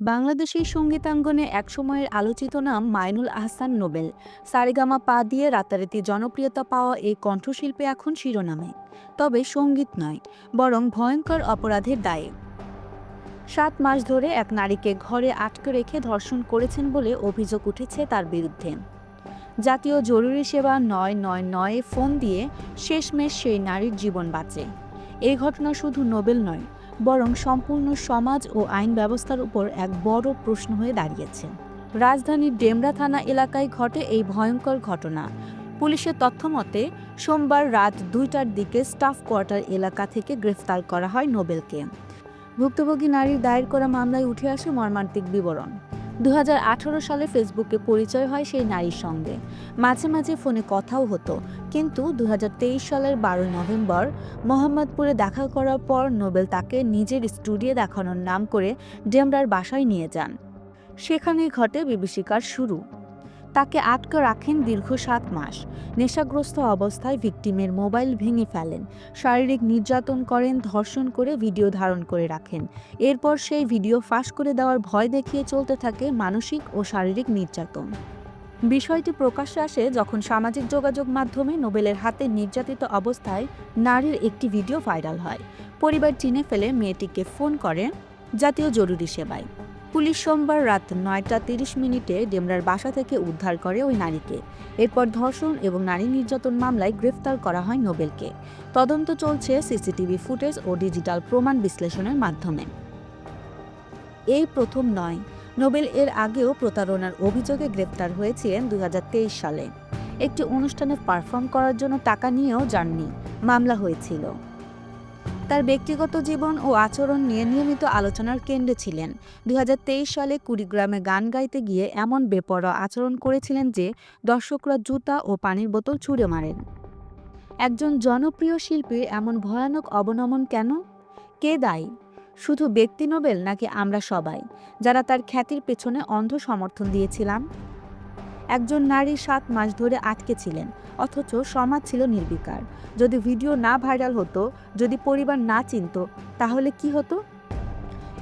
বাংলাদেশের সঙ্গীতাঙ্গনে একসময়ের আলোচিত নাম মাইনুল আহসান নোবেল। সারেগামা পা দিয়ে রাতারাতি জনপ্রিয়তা পাওয়া এই কণ্ঠশিল্পী এখন শিরোনামে। তবে সংগীত নয়, বরং ভয়ঙ্কর অপরাধের দায়ে। সাত মাস ধরে এক নারীকে ঘরে আটকে রেখে ধর্ষণ করেছেন বলে অভিযোগ উঠেছে তার বিরুদ্ধে। জাতীয় জরুরি সেবা নয় নয় নয়ে ফোন দিয়ে শেষমেশ সেই নারীর জীবন বাঁচে। এই ঘটনা শুধু নোবেল নয়, বরং সম্পূর্ণ সমাজ ও আইন ব্যবস্থার উপর এক বড় প্রশ্ন হয়ে দাঁড়িয়েছে। রাজধানীর ডেমরা থানা এলাকায় ঘটে এই ভয়ঙ্কর ঘটনা। পুলিশের তথ্য মতে সোমবার রাত দুইটার দিকে স্টাফ কোয়ার্টার এলাকা থেকে গ্রেফতার করা হয় নোবেলকে। ভুক্তভোগী নারীর দায়ের করা মামলায় উঠে আসে মর্মান্তিক বিবরণ। দু হাজার আঠারো সালে ফেসবুকে পরিচয় হয় সেই নারীর সঙ্গে। মাঝে মাঝে ফোনে কথাও হতো কিন্তু দু হাজার তেইশ সালের বারোই নভেম্বর মোহাম্মদপুরে দেখা করার পর নোবেল তাকে নিজের স্টুডিও দেখানোর নাম করে ডেমরার বাসায় নিয়ে যান। সেখানেই ঘটে বিভীষিকার শুরু। তাকে আটকে রাখেন দীর্ঘ সাত মাস। নেশাগ্রস্ত অবস্থায় ভিকটিমের মোবাইল ভেঙে ফেলেন। শারীরিক নির্যাতন করেন, ধর্ষণ করে ভিডিও ধারণ করে রাখেন। এরপর সেই ভিডিও ফাঁস করে দেওয়ার ভয় দেখিয়ে চলতে থাকে মানসিক ও শারীরিক নির্যাতন। বিষয়টি প্রকাশ্যে আসে যখন সামাজিক যোগাযোগ মাধ্যমে নোবেলের হাতে নির্যাতিত অবস্থায় নারীর একটি ভিডিও ভাইরাল হয়। পরিবার চিনে ফেলে মেয়েটিকে ফোন করে, জাতীয় জরুরি সেবায়। পুলিশ সোমবার রাত নয়টা তিরিশ মিনিটে ডেমরার বাসা থেকে উদ্ধার করে ওই নারীকে। এরপর ধর্ষণ এবং নারী নির্যাতন মামলায় গ্রেফতার করা হয় নোবেলকে। তদন্ত চলছে সিসিটিভি ফুটেজ ও ডিজিটাল প্রমাণ বিশ্লেষণের মাধ্যমে। এই প্রথম নয়। নোবেল এর আগেও প্রতারণার অভিযোগে গ্রেপ্তার হয়েছিলেন দুই হাজার তেইশ সালে। একটি অনুষ্ঠানে পারফর্ম করার জন্য টাকা নিয়েও যাননি, মামলা হয়েছিল। তার ব্যক্তিগত জীবন ও আচরণ নিয়ে নিয়মিত আলোচনার কেন্দ্রে ছিলেন। দুই হাজার তেইশ সালে কুড়িগ্রামে গান গাইতে গিয়ে এমন বেপরোয়া আচরণ করেছিলেন যে দর্শকরা জুতা ও পানির বোতল ছুঁড়ে মারেন। একজন জনপ্রিয় শিল্পীর এমন ভয়ানক অবনমন কেন? কে দায়ী? শুধু ব্যক্তি নোবেল নাকি আমরা সবাই, যারা তার খ্যাতির পেছনে অন্ধ সমর্থন দিয়েছিলাম? একজন নারী সাত মাস ধরে আটকে ছিলেন, অথচ সমাজ ছিল নির্বিকার। যদি ভিডিও না ভাইরাল হতো, যদি পরিবার না চিনত, তাহলে কি হতো?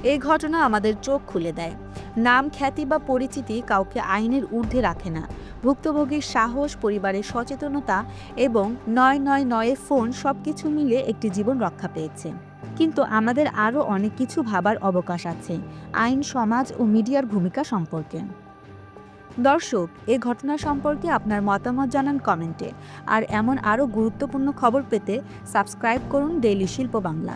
এই ঘটনা আমাদের চোখ খুলে দেয়। নাম, খ্যাতি বা পরিচিতি কাউকে আইনের ঊর্ধ্বে রাখে না। ভুক্তভোগীর সাহস, পরিবারের সচেতনতা এবং নয় নয় নয়ে ফোন সব কিছু মিলে একটি জীবন রক্ষা পেয়েছে। কিন্তু আমাদের আরও অনেক কিছু ভাবার অবকাশ আছে, আইন, সমাজ ও মিডিয়ার ভূমিকা সম্পর্কে। দর্শক, এ ঘটনা সম্পর্কে আপনার মতামত জানান কমেন্টে, আর এমন আরও গুরুত্বপূর্ণ খবর পেতে সাবস্ক্রাইব করুন ডেইলি শিল্প বাংলা।